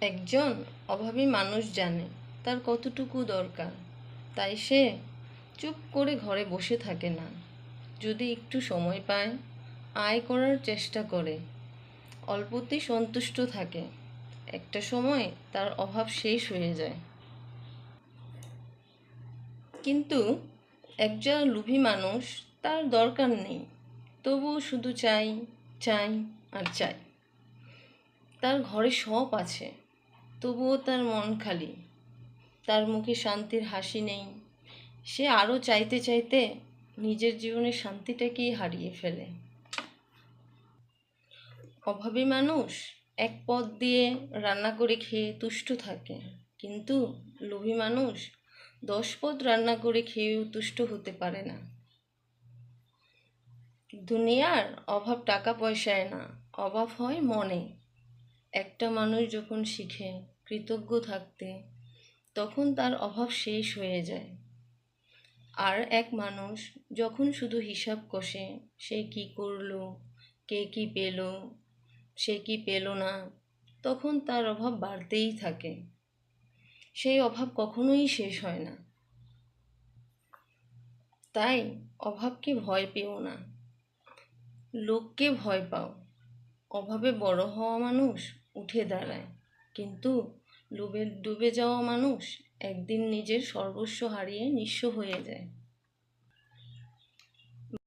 একজন অভাবী মানুষ জানে তার কতটুকু দরকার। তাই সে চুপ করে ঘরে বসে থাকে না। যদি একটু সময় পায়, আয় করার চেষ্টা করে। অল্পতেই সন্তুষ্ট থাকে। একটা সময় তার অভাব শেষ হয়ে যায়। কিন্তু একজন লোভী মানুষ তার দরকার নেই। তবুও শুধু চাই চাই আর চাই। তার ঘরে সব আছে। তবুও তার মন খালি। তার মুখে শান্তির হাসি নেই। সে আরও চাইতে চাইতে নিজের জীবনের শান্তিটাকেই হারিয়ে ফেলে। অভাবী মানুষ এক পদ দিয়ে রান্না করে খেয়ে তুষ্ট থাকে। কিন্তু লোভী মানুষ দশ পদ রান্না করে খেয়েও তুষ্ট হতে পারে না। দুনিয়ার অভাব টাকা পয়সায় না, অভাব হয় মনে। একটা মানুষ যখন শিখে, কৃতজ্ঞ থাকতে, তখন তার অভাব শেষ হয়ে যায়। আর এক মানুষ যখন শুধু হিসাব কষে, সে কি করল, কে কি পেল, সে কি পেল না, তখন তার অভাব বাড়তেই থাকে। সেই অভাব কখনোই শেষ হয় না। তাই অভাবকে ভয় পেও না। লোককে ভয় পাও। অভাবে বড় হওয়া মানুষ উঠে দাঁড়ায়। কিন্তু ডুবে ডুবে যাওয়া মানুষ একদিন নিজের সর্বস্ব হারিয়ে নিঃস্ব হয়ে যায়।